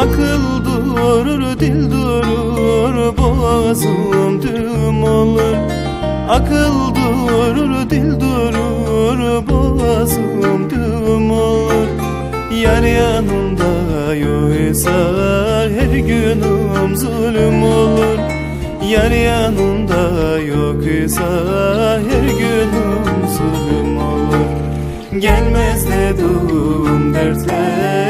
Akıl durur, dil durur, boğazım düğüm olur. Akıl durur, dil durur, boğazım düğüm olur. Yar yanımda yoksa her günüm zulüm olur. Yar yanımda yoksa her günüm zulüm olur. Gelmez dedim dertler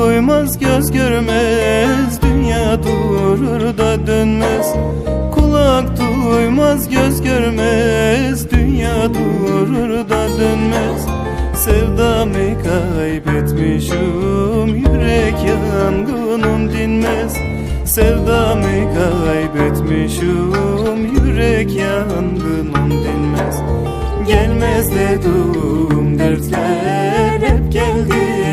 Duymaz göz görmez. Dünya durur da dönmez. Kulak duymaz göz görmez. Dünya durur da dönmez. Sevdamı kaybetmişim. Yürek yangınım dinmez. Sevdamı kaybetmişim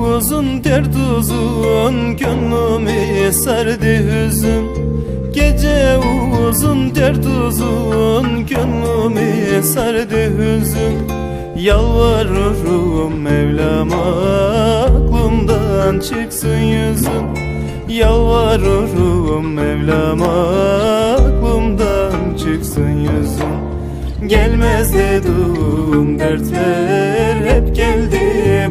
uzun dert uzun Gönlümü sardı hüzün. Gece uzun dert uzun Gönlümü sardı hüzün. Yalvarırım Mevlam'a Aklımdan çıksın yüzün. Yalvarırım Mevlam'a Aklımdan çıksın yüzün. Gelmez dedim dertler hep geldi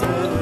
said